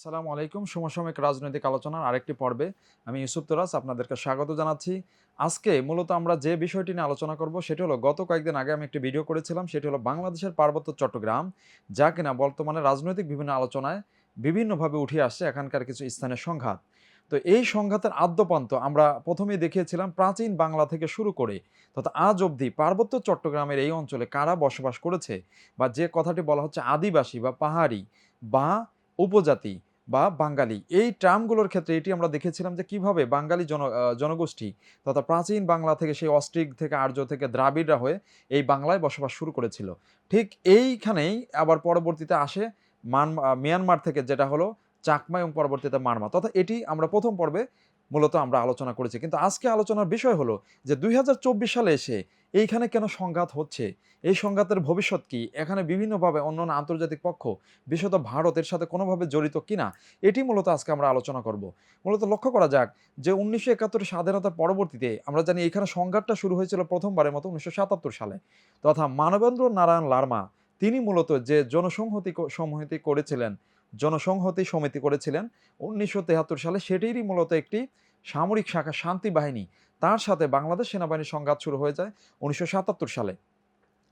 আসসালামু আলাইকুম। সমসাময়িক রাজনৈতিক আলোচনার আরেকটি পর্বে আমি ইউসুফ তোরাস আপনাদেরকে স্বাগত জানাচ্ছি। আজকে মূলত আমরা যে বিষয়টি নিয়ে আলোচনা করব সেটি হলো, গত কয়েকদিন আগে আমি একটি ভিডিও করেছিলাম, সেটি হলো বাংলাদেশের পার্বত্য চট্টগ্রাম, যা কিনা বর্তমানে রাজনৈতিক বিভিন্ন আলোচনায় বিভিন্নভাবে উঠে আসছে এখানকার কিছু স্থানের সংঘাত। তো এই সংঘাতের আদ্যপান্ত আমরা প্রথমেই দেখিয়েছিলাম প্রাচীন বাংলা থেকে শুরু করে, তথা আজ অবধি পার্বত্য চট্টগ্রামের এই অঞ্চলে কারা বসবাস করেছে, বা যে কথাটি বলা হচ্ছে আদিবাসী বা পাহাড়ি বা উপজাতি বা বাঙালি। এই টার্মগুলোর ক্ষেত্রে এটি আমরা দেখেছিলাম যে কীভাবে বাঙালি জন জনগোষ্ঠী তথা প্রাচীন বাংলা থেকে সেই অস্ট্রিক থেকে আর্য থেকে দ্রাবিড়রা হয়ে এই বাংলায় বসবাস শুরু করেছিল। ঠিক এইখানেই আবার পরবর্তীতে আসে মান মিয়ানমার থেকে যেটা হলো চাকমা এবং পরবর্তীতে মারমা। তথা এটি আমরা প্রথম পর্বে মূলত আমরা আলোচনা করেছি। কিন্তু আজকে আলোচনার বিষয় হলো যে দুই হাজার চব্বিশ সালে এসে এইখানে কেন সংঘাত হচ্ছে? এই সংঘাতের ভবিষ্যৎ কি? এখানে বিভিন্নভাবে অন্যান্য আন্তর্জাতিক পক্ষ, বিশেষত ভারতের সাথে কোনোভাবে জড়িত কিনা? এটি মূলত আজকে আমরা আলোচনা করব। মূলত লক্ষ্য করা যাক যে উনিশশো একাত্তরের স্বাধীনতার পরবর্তীতে আমরা জানি এখানে সংঘাতটা শুরু হয়েছিল প্রথমবারের মতো উনিশশো সাতাত্তর সালে। তথা মানবেন্দ্র নারায়ণ লার্মা, তিনি মূলত যে জনসংহতি সংহতি করেছিলেন জনসংহতি সমিতি করেছিলেন। উনিশশো সালে সেটিরই মূলত একটি সামরিক শাখা শান্তি বাহিনী, তার সাথে বাংলাদেশ সেনাবাহিনীর সংঘাত শুরু হয়ে যায় উনিশশো সাতাত্তর সালে।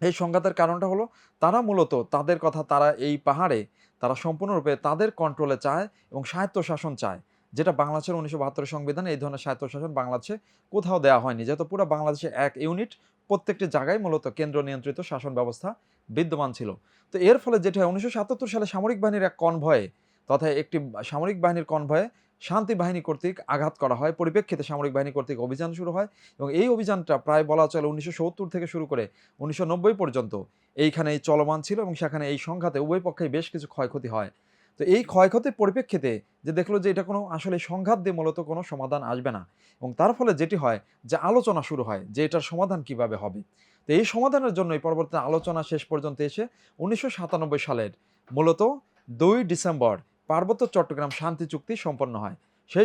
এই সংঘাতের কারণটা হলো, তারা মূলত তাদের কথা তারা এই পাহাড়ে, তারা সম্পূর্ণরূপে তাদের কন্ট্রোলে চায় এবং স্বায়ত্তশাসন চায়, যেটা বাংলাদেশের উনিশশো বাহাত্তর সংবিধানে এই ধরনের স্বায়ত্তশাসন বাংলাদেশে কোথাও দেওয়া হয়নি। যেহেতু পুরো বাংলাদেশে এক ইউনিট প্রত্যেকটি জায়গায় মূলত কেন্দ্র নিয়ন্ত্রিত শাসন ব্যবস্থা বিদ্যমান ছিল। তো এর ফলে যেটি হয়, উনিশশো সাতাত্তর সালে সামরিক বাহিনীর এক কনভয়ে তথা একটি সামরিক বাহিনীর কনভয়ে শান্তি বাহিনী কর্তৃক আঘাত করা হয়। পরিপ্রেক্ষিতে সামরিক বাহিনী কর্তৃক অভিযান শুরু হয় এবং এই অভিযানটা প্রায় বলা চলে উনিশশো সত্তর থেকে শুরু করে উনিশশো নব্বই পর্যন্ত এইখানে এই চলমান ছিল এবং সেখানে এই সংঘাতে উভয় পক্ষেই বেশ কিছু ক্ষয়ক্ষতি হয়। তো এই ক্ষয়ক্ষতির পরিপ্রেক্ষিতে যে দেখল যে এটা কোনো আসলে সংঘাত দিয়ে মূলত কোনো সমাধান আসবে না এবং তার ফলে যেটি হয় যে আলোচনা শুরু হয় যে এটার সমাধান কীভাবে হবে। তো এই সমাধানের জন্যই পরবর্তী আলোচনা শেষ পর্যন্ত এসে উনিশশো সাতানব্বই সালের মূলত দুই ডিসেম্বর পার্বত্য চট্টগ্রাম শান্তি চুক্তি সম্পন্ন হয়।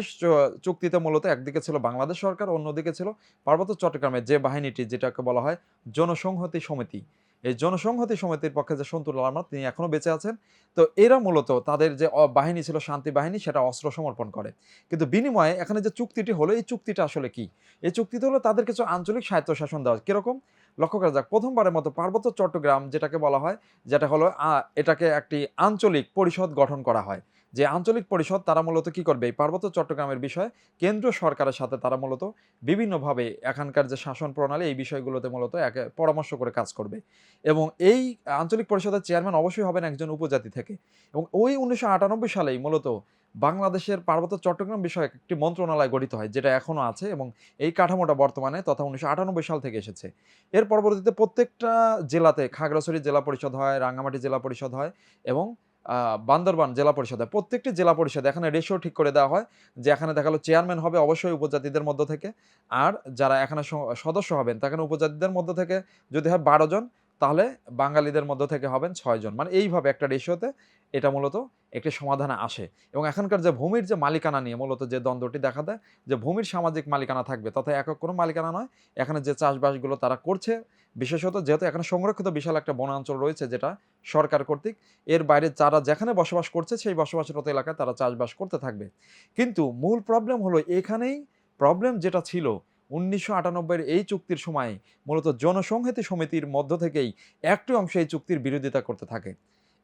চ- চুক্তিতে মূলত একদিকে ছিল বাংলাদেশ সরকার, অন্যদিকে ছিল পার্বত্য চট্টগ্রামের যে বাহিনীটি, যেটাকে বলা হয় জনসংহতি সমিতি। এই জনসংহতি সমিতির পক্ষে যে সন্তুল আলমা তিনি এখনও বেঁচে আছেন। তো এরা মূলত তাদের যে বাহিনী ছিল, শান্তি বাহিনী, সেটা অস্ত্র সমর্পণ করে। কিন্তু বিনিময়ে এখানে যে চুক্তিটি হলো, এই চুক্তিটা আসলে কি? এই চুক্তিতে হলো তাদের কিছু আঞ্চলিক স্বায়ত্তশাসন দেওয়া। কীরকম? লক্ষ্য করা যাক। প্রথমবারের মতো পার্বত্য চট্টগ্রাম যেটাকে বলা হয়, যেটা হলো এটাকে একটি আঞ্চলিক পরিষদ গঠন করা হয়। যে আঞ্চলিক পরিষদ তারা মূলত কি করবে? এই পার্বত্য চট্টগ্রামের বিষয়ে কেন্দ্রীয় সরকারের সাথে তারা মূলত বিভিন্নভাবে এখানকার যে শাসন প্রণালী, এই বিষয়গুলোতে মূলত একে পরামর্শ করে কাজ করবে। এবং এই আঞ্চলিক পরিষদের চেয়ারম্যান অবশ্যই হবেন একজন উপজাতি থেকে। এবং ওই উনিশশো আটানব্বই সালেই মূলত বাংলাদেশের পার্বত্য চট্টগ্রাম বিষয়ক একটি মন্ত্রণালয় গঠিত হয়, যেটা এখনও আছে এবং এই কাঠামোটা বর্তমানে তথা উনিশশো আটানব্বই সাল থেকে এসেছে। এর পরবর্তীতে প্রত্যেকটা জেলাতে খাগড়াছড়ি জেলা পরিষদ হয়, রাঙ্গামাটি জেলা পরিষদ হয় এবং বান্দরবান জেলা পরিষদ হয়। প্রত্যেকটি জেলা পরিষদ, এখানে রেশিও ঠিক করে দেওয়া হয় যে এখানে দেখাল চেয়ারম্যান হবে অবশ্যই উপজাতিদের মধ্য থেকে, আর যারা এখানে সদস্য হবেন তাখানে উপজাতিদের মধ্য থেকে যদি হয় বারো জন তাহলে বাঙালিদের মধ্য থেকে হবেন ছয়জন মানে এইভাবে একটা রেশিওতে এটা মূলত একটি সমাধানে আসে। এবং এখনকার যে ভূমির যে মালিকানা নিয়ে মূলত যে দ্বন্দ্বটি দেখা দেয়, যে ভূমির সামাজিক মালিকানা থাকবে, তথা একক কোনো মালিকানা নয়, এখানে যে চাষবাসগুলো তারা করছে, বিশেষত যেহেতু এখানে সংরক্ষিত বিশাল একটা বনাঞ্চল রয়েছে যেটা সরকার কর্তৃক, এর বাইরে যারা যেখানে বসবাস করছে সেই বসবাসরত এলাকায় তারা চাষবাস করতে থাকবে। কিন্তু মূল প্রবলেম হলো এখানেই প্রবলেম যেটা ছিল উনিশশো এই চুক্তির সময় মূলত জনসংহতি সমিতির মধ্য থেকেই একটি অংশ এই চুক্তির বিরোধিতা করতে থাকে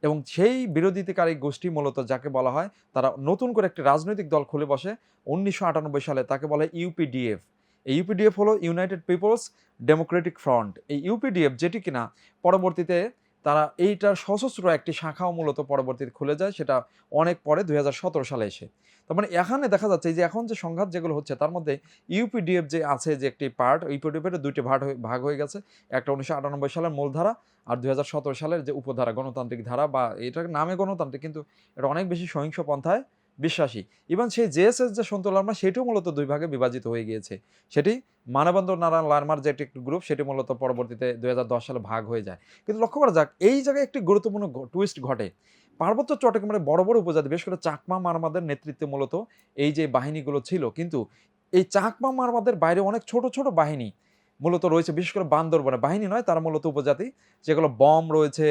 এবং সেই বিরোধিতাকারী গোষ্ঠী মূলত যাকে বলা হয়, তারা নতুন করে একটি রাজনৈতিক দল খুলে বসে উনিশশো আটানব্বই সালে তাকে বলে ইউপিডিএফ। এই ইউপিডিএফ হলো ইউনাইটেড পিপলস ডেমোক্রেটিক ফ্রন্ট। এই ইউপিডিএফ যেটি কিনা, পরবর্তীতে তারা এইটার সশস্ত্র একটি শাখাও মূলত পরবর্তীতে খুলে যায়, সেটা অনেক পরে দুই হাজার সতেরো সালে এসে। তার মানে এখানে দেখা যাচ্ছে যে এখন যে সংঘাত যেগুলো হচ্ছে, তার মধ্যে ইউপিডিএফ যে আছে যে একটি পার্ট ইউপিডিএফের দুইটি ভাগ ভাগ হয়ে গেছে। একটা উনিশশো আটানব্বই সালের মূলধারা আর দুই হাজার সতেরো সালের যে উপধারা, গণতান্ত্রিক ধারা বা এটার নামে গণতান্ত্রিক, কিন্তু এটা অনেক বেশি সহিংস পন্থায় বিশ্বাসী। ইভেন সেই জেএসএস যে সন্তুল আমরা সেটিও মূলত দুই ভাগে বিভাজিত হয়ে গিয়েছে। সেটি মানবন্দর নারায়ণ লার্মার যে একটি গ্রুপ সেটি মূলত পরবর্তীতে দুই হাজার দশ সালে ভাগ হয়ে যায়। কিন্তু লক্ষ্য করা যাক, এই জায়গায় একটি গুরুত্বপূর্ণ টুইস্ট ঘটে। পার্বত্য চট্টগ্রামের বড় বড় উপজাতি, বিশেষ করে চাকমা মারমাদের নেতৃত্বে মূলত এই যে বাহিনীগুলো ছিল, কিন্তু এই চাকমা মারমাদের বাইরে অনেক ছোট ছোট বাহিনী মূলত রয়েছে, বিশেষ করে বান্দরবনে। বাহিনী নয়, তারা মূলত উপজাতি, যেগুলো বম রয়েছে,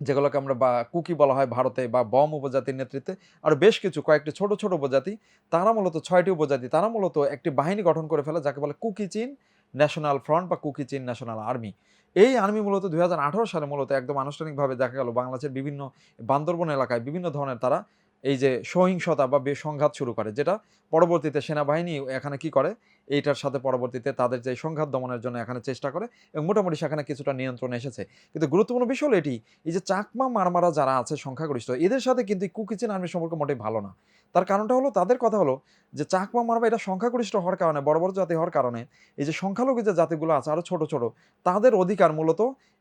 যেগুলোকে আমরা বা কুকি বলা হয় ভারতে, বা বম উপজাতির নেতৃত্বে, আর বেশ কিছু, কয়েকটি ছোট ছোট উপজাতি, তারা মূলত ছয়টি উপজাতি, তারা মূলত একটি বাহিনী গঠন করে ফেলে, যাকে বলে কুকি চীন ন্যাশনাল ফ্রন্ট বা কুকি চীন ন্যাশনাল আর্মি। এই আর্মি মূলত দু হাজার আঠারো সালে মূলত একদম আনুষ্ঠানিকভাবে দেখা গেল বাংলাদেশের বিভিন্ন বান্দরবন এলাকায় বিভিন্ন ধরনের তারা এই যে সহিংসতা বা বেসংঘাত শুরু করে, যেটা পরবর্তীতে সেনাবাহিনী এখানে কি করে? এইটার সাথে পরবর্তীতে তাদের যে সংঘাত দমনের জন্য এখানে চেষ্টা করে এবং মোটামুটি সেখানে কিছুটা নিয়ন্ত্রণ এসেছে। কিন্তু গুরুত্বপূর্ণ বিষয় এটি, এই যে চাকমা মারমারা যারা আছে সংখ্যাগরিষ্ঠ, এদের সাথে কিন্তু কুকিচেন আর্মির সম্পর্ক মোটেই ভালো না। তার কারণটা হলো, তাদের কথা হলো যে চাকমা মারমা এটা সংখ্যাগরিষ্ঠ হওয়ার কারণে, বড় বড় জাতি হওয়ার কারণে, এই যে সংখ্যালঘু যে জাতিগুলো আছে আরও ছোট ছোট, তাদের অধিকার মূলত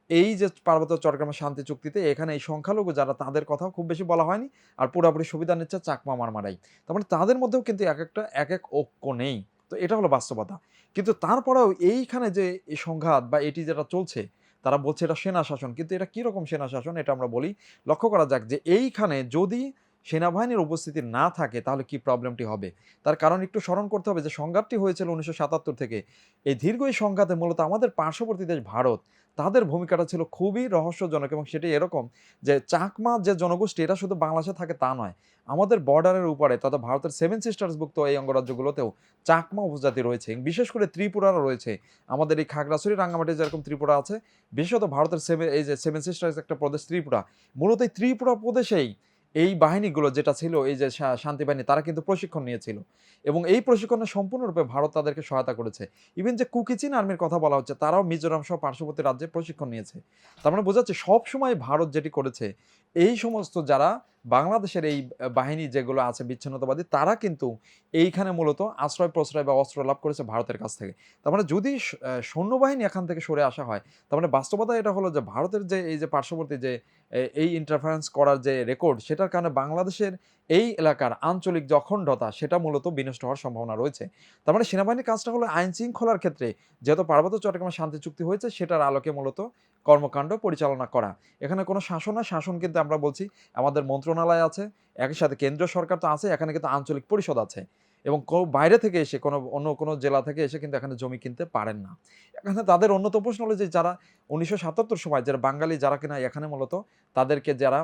এই যে পার্বত্য চট্টগ্রামের শান্তি চুক্তিতে এখানে এই সংখ্যালঘু যারা, তাদের কথাও খুব বেশি বলা হয়নি। আর পুরোপুরি সুবিধা নিচ্ছে চাকমা মারমারাই। তার মানে তাদের মধ্যেও কিন্তু এক একটা, এক এক ঐক্য নেই। তো এটা হলো বাস্তবতা। কিন্তু তারপরেও এইখানে যে এই সংঘাত বা এটি যেটা চলছে, তারা বলছে এটা সেনা শাসন। কিন্তু এটা কীরকম সেনা শাসন, এটা আমরা বলি, লক্ষ্য করা যাক যে এইখানে যদি সেনাবাহিনীর উপস্থিতি না থাকে, তাহলে কি প্রবলেমটি হবে? তার কারণ একটু স্মরণ করতে হবে যে, সংঘাতটি হয়েছিল উনিশশো সাতাত্তর থেকে। এই দীর্ঘ এই সংঘাতে মূলত আমাদের পার্শ্ববর্তী দেশ ভারত, তাদের ভূমিকাটা ছিল খুবই রহস্যজনক এবং সেটি এরকম যে, চাকমা যে জনগোষ্ঠী, এটা শুধু বাংলাদেশে থাকে তা নয়, আমাদের বর্ডারের উপরে তথা ভারতের সেভেন সিস্টার্সভুক্ত এই অঙ্গরাজ্যগুলোতেও চাকমা উপজাতি রয়েছে। বিশেষ করে ত্রিপুরারও রয়েছে। আমাদের এই খাগড়াছড়ি, রাঙ্গামাটি যেরকম ত্রিপুরা আছে, বিশেষত ভারতের সেভেন এই যে সেভেন সিস্টার্স একটা প্রদেশ ত্রিপুরা। মূলত এই ত্রিপুরা প্রদেশেই এই বাহিনীগুলো যেটা ছিল, এই যে শান্তি বাহিনী, তারা কিন্তু প্রশিক্ষণ নিয়েছিল। এবং এই প্রশিক্ষণে সম্পূর্ণরূপে ভারত তাদেরকে সহায়তা করেছে। ইভেন যে কুকিচিন আর্মির কথা বলা হচ্ছে, তারাও মিজোরাম সহ পার্শ্ববর্তী রাজ্যে প্রশিক্ষণ নিয়েছে। তার মানে বোঝাচ্ছে সবসময় ভারত যেটি করেছে এই সমস্ত যারা বাংলাদেশের এই বাহিনী যেগুলো আছে বিচ্ছিন্নতাবাদী, তারা কিন্তু এইখানে মূলত আশ্রয় প্রশ্রয় বা অস্ত্র লাভ করেছে ভারতের কাছ থেকে। তার মানে যদি সৈন্যবাহিনী এখান থেকে সরে আসা হয়, তার মানে বাস্তবতা এটা হলো যে ভারতের যে এই যে পার্শ্ববর্তী যে এই ইন্টারফারেন্স করার যে রেকর্ড সেটার কারণে বাংলাদেশের এই এলাকার আঞ্চলিক যে অখণ্ডতা, সেটা মূলত বিনষ্ট হওয়ার সম্ভাবনা রয়েছে। তার মানে সেনাবাহিনীর কাজটা হলো আইন শৃঙ্খলার ক্ষেত্রে যেহেতু পার্বত্য চট্টগ্রামে শান্তি চুক্তি হয়েছে, সেটার আলোকে মূলত কর্মকাণ্ড পরিচালনা করা। এখানে কোনো শাসন না শাসন কিন্তু আমরা বলছি আমাদের মন্ত্রণালয় আছে, একই সাথে কেন্দ্রীয় সরকার তো আছে, এখানে কিন্তু আঞ্চলিক পরিষদ আছে। এবং বাইরে থেকে এসে কোনো, অন্য কোনো জেলা থেকে এসে কিন্তু এখানে জমি কিনতে পারেন না। এখানে তাদের অন্যতম প্রশ্ন হলো যে যারা উনিশশো সাতাত্তর সময়, যারা বাঙালি যারা কিনা এখানে মূলত, তাদেরকে যারা,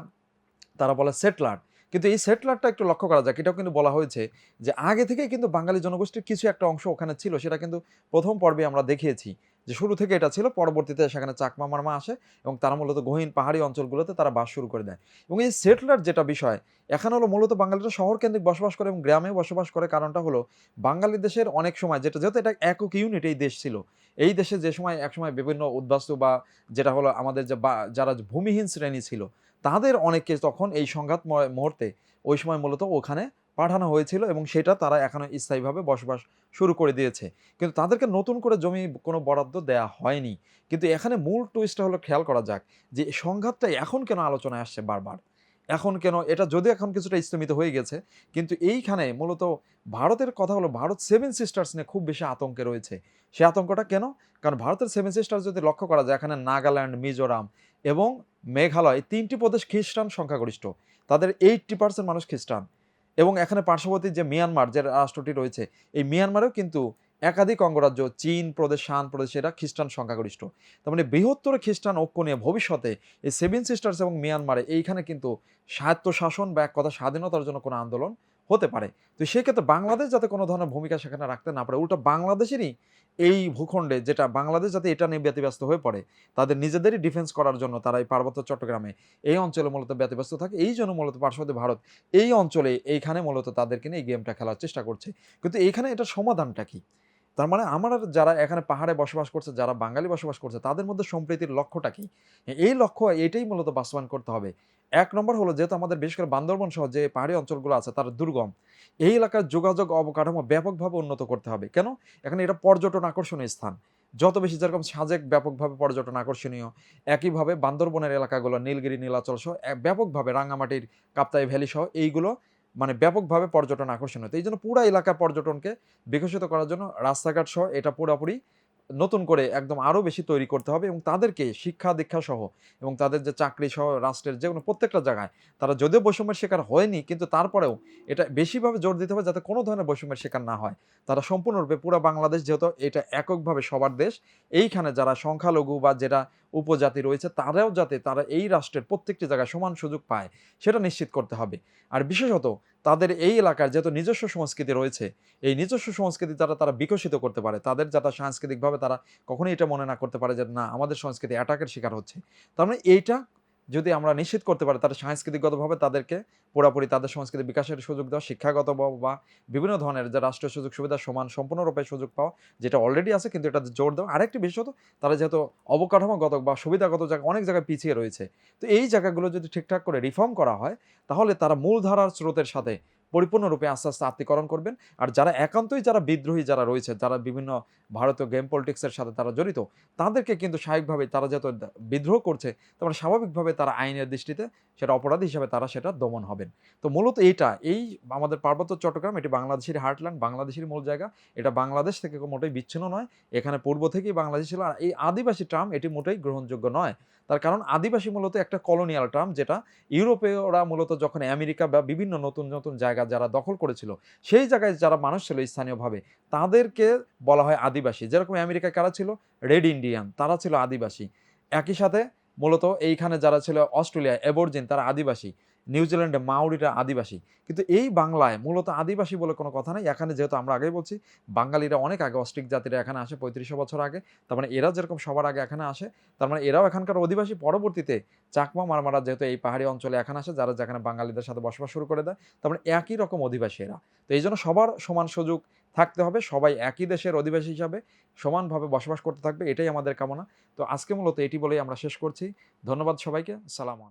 তারা বলে সেটলার কিন্তু এই সেটলারটা একটু লক্ষ্য করা যাক। এটাও কিন্তু বলা হয়েছে যে আগে থেকেই কিন্তু বাঙালি জনগোষ্ঠীর কিছু একটা অংশ ওখানে ছিল, সেটা কিন্তু প্রথম পর্বে আমরা দেখিয়েছি যে শুরু থেকে এটা ছিল, পরবর্তীতে সেখানে চাকমা মারমা আসে এবং তারা মূলত গহীন পাহাড়ি অঞ্চলগুলোতে তারা বাস শুরু করে দেয়। এবং এই সেটলার যেটা বিষয়, এখানে হলো মূলত বাঙালিরা শহর কেন্দ্রিক বসবাস করে এবং গ্রামে বসবাস করে, কারণটা হলো বাঙালি দেশের অনেক সময় যেটা যেহেতু এটা একক ইউনিট এই দেশ ছিল, এই দেশে যে সময় একসময় বিভিন্ন উদ্বাস্তু বা যেটা হলো আমাদের যে যারা ভূমিহীন শ্রেণি ছিল তাদের অনেককে তখন এই সংঘাত মুহূর্তে, ওই সময় মূলত ওখানে পাঠানো হয়েছিল এবং সেটা তারা এখনও স্থায়ীভাবে বসবাস শুরু করে দিয়েছে। কিন্তু তাদেরকে নতুন করে জমি কোনো বরাদ্দ দেয়া হয়নি। কিন্তু এখানে মূল টুইস্টটা হলো খেয়াল করা যাক যে সংঘাতটা এখন কেন আলোচনায় আসছে বারবার? এখন কেন? এটা যদি এখন কিছুটা স্থমিত হয়ে গেছে, কিন্তু এইখানে মূলত ভারতের কথা হলো, ভারত সেভেন সিস্টার্স নিয়ে খুব বেশি আতঙ্কে রয়েছে। সে আতঙ্কটা কেন? কারণ ভারতের সেভেন সিস্টার্স যদি লক্ষ্য করা যায়, এখানে নাগাল্যান্ড, মিজোরাম এবং মেঘালয় তিনটি প্রদেশ খ্রিস্টান সংখ্যাগরিষ্ঠ। তাদের এইটটি পার্সেন্ট মানুষ খ্রিস্টান। এবং এখানে পার্শ্ববর্তী যে মিয়ানমার, যে রাষ্ট্রটি রয়েছে, এই মিয়ানমারেও কিন্তু একাধিক অঙ্গরাজ্য, চীন প্রদেশ, শান প্রদেশ, এরা খ্রিস্টান সংখ্যাগরিষ্ঠ। তার মানে বৃহত্তর খ্রিস্টান ঐক্য নিয়ে ভবিষ্যতে এই সেভেন সিস্টার্স এবং মিয়ানমারে এইখানে কিন্তু স্বায়ত্ত শাসন বা এক কথা স্বাধীনতার জন্য কোনো আন্দোলন হতে পারে। তো সেক্ষেত্রে বাংলাদেশ যাতে কোনো ধরনের ভূমিকা সেখানে রাখতে না পারে, উল্টো বাংলাদেশেরই এই ভূখণ্ডে যেটা, বাংলাদেশ যাতে এটা নিয়ে ব্যতিব্যস্ত হয়ে পড়ে, তাদের নিজেদেরই ডিফেন্স করার জন্য তারা এই পার্বত্য চট্টগ্রামে এই অঞ্চলে মূলত ব্যতিব্যস্ত থাকে। এই জন্য মূলত পার্শ্ববর্তী ভারত এই অঞ্চলে এইখানে মূলত তাদেরকে নিয়ে এই গেমটা খেলার চেষ্টা করছে। কিন্তু এইখানে এটা সমাধানটা কি? তার মানে আমার যারা এখানে পাহাড়ে বসবাস করছে, যারা বাঙালি বসবাস করছে, তাদের মধ্যে সম্প্রীতির লক্ষ্যটা কি? এই লক্ষ্য এটাই মূলত বাস্তবায়ন করতে হবে। এক নম্বর হলো যেহেতু আমাদের বিশেষ করে বান্দরবন সহ যে পাহাড়ি অঞ্চলগুলো আছে, তার দুর্গম। এই এলাকার যোগাযোগ অবকাঠামো ব্যাপকভাবে উন্নত করতে হবে। কেন? এখানে এটা পর্যটন আকর্ষণীয় স্থান। যত বেশি যেরকম সাজেক ব্যাপকভাবে পর্যটন আকর্ষণীয়, একইভাবে বান্দরবনের এলাকাগুলো নীলগিরি, নীলাচল সহ ব্যাপকভাবে রাঙ্গামাটির, কাপ্তাই ভ্যালি সহ এইগুলো মানে ব্যাপকভাবে পর্যটন আকর্ষণীয়। তো এই জন্য পুরো এলাকার পর্যটনকে বিকশিত করার জন্য রাস্তাঘাট সহ এটা পুরোপুরি নতুন করে একদম আরও বেশি তৈরি করতে হবে এবং তাদেরকে শিক্ষা দীক্ষা সহ এবং তাদের যে চাকরি সহ রাষ্ট্রের যে কোনো প্রত্যেকটা জায়গায় তারা যদিও বৈষম্যের শিকার হয়নি কিন্তু তারপরেও এটা বেশিভাবে জোর দিতে হবে যাতে কোনো ধরনের বৈষম্যের শিকার না হয়। তারা সম্পূর্ণরূপে পুরো বাংলাদেশ যেহেতু এটা এককভাবে সবার দেশ, এইখানে যারা সংখ্যালঘু বা যেটা উপজাতি রয়েছে, তারাও যাতে তারা এই রাষ্ট্রের প্রত্যেকটি জায়গায় সমান সুযোগ পায়, সেটা নিশ্চিত করতে হবে। আর বিশেষত তাদের এই এলাকার যেহেতু নিজস্ব সংস্কৃতি রয়েছে, এই নিজস্ব সংস্কৃতি তারা তারা বিকশিত করতে পারে, তাদের যাতে সাংস্কৃতিকভাবে তারা কখনোই এটা মনে না করতে পারে যে, না, আমাদের সংস্কৃতি অ্যাটাকের শিকার হচ্ছে। তার মানে এইটা যদি আমরা নিশ্চিত করতে পারি তারা সাংস্কৃতিকগতভাবে তাদেরকে পুরোপুরি তাদের সংস্কৃতি বিকাশের সুযোগ দেওয়া, শিক্ষাগত বা- বিভিন্ন ধরনের যে রাষ্ট্রীয় সুযোগ সুবিধা সমান, সম্পূর্ণরূপে সুযোগ পাওয়া, যেটা অলরেডি আছে কিন্তু এটা জোর দেওয়া। আরেকটি বিশেষত, তারা যেহেতু অবকাঠামোগত বা সুবিধাগত জায়গা, অনেক জায়গায় পিছিয়ে রয়েছে। তো এই জায়গাগুলো যদি ঠিকঠাক করে রিফর্ম করা হয়, তাহলে তারা মূলধারার স্রোতের সাথে পরিপূর্ণরূপে আস্তে আস্তে আত্মীকরণ করবেন। আর যারা একান্তই যারা বিদ্রোহী যারা রয়েছে, যারা বিভিন্ন ভারতীয় গেম পলিটিক্সের সাথে তারা জড়িত, তাদেরকে কিন্তু স্বাভাবিকভাবে তারা যেহেতু বিদ্রোহ করছে তারপরে স্বাভাবিকভাবে তারা আইনের দৃষ্টিতে সেটা অপরাধী হিসাবে তারা সেটা দমন হবেন। তো মূলত এইটা, এই আমাদের পার্বত্য চট্টগ্রাম, এটি বাংলাদেশের হার্টল্যান্ড বাংলাদেশের মূল জায়গা। এটা বাংলাদেশ থেকে মোটেই বিচ্ছিন্ন নয়, এখানে পূর্ব থেকেই বাংলাদেশ ছিল। আর এই আদিবাসী টার্ম এটি মোটেই গ্রহণযোগ্য নয়। তার কারণ আদিবাসী মূলত একটা কলোনিয়াল টার্ম যেটা ইউরোপীয়রা মূলত যখন আমেরিকা বা বিভিন্ন নতুন নতুন জায়গা যারা দখল করেছিল, সেই জায়গায় যারা মানুষ ছিল স্থানীয়ভাবে, তাদেরকে বলা হয় আদিবাসী। যেরকম আমেরিকায় কারা ছিল? রেড ইন্ডিয়ান তারা ছিল আদিবাসী। একই সাথে মূলত এইখানে যারা ছিল অস্ট্রেলিয়া এবরজিন তারা আদিবাসী। নিউজিল্যান্ডে মাউরিরা আদিবাসী। কিন্তু এই বাংলায় মূলত আদিবাসী বলে কোনো কথা নেই। এখানে যেহেতু আমরা আগেই বলছি, বাঙালিরা অনেক আগে অস্ট্রিক জাতিরা এখানে আসে, পঁয়ত্রিশশো বছর আগে। তার মানে এরা যেরকম সবার আগে এখানে আসে, তার মানে এরাও এখানকার অধিবাসী। পরবর্তীতে চাকমা মারমারা যেহেতু এই পাহাড়ি অঞ্চলে এখানে আসে, যারা যেখানে বাঙালিদের সাথে বসবাস শুরু করে দেয়, তার মানে একই রকম অধিবাসী এরা। তো এই জন্য সবার সমান সুযোগ থাকতে হবে, সবাই একই দেশের অধিবাসী হিসাবে সমানভাবে বসবাস করতে থাকবে, এটাই আমাদের কামনা। তো আজকে মূলত এটি বলেই আমরা শেষ করছি। ধন্যবাদ সবাইকে, সালাম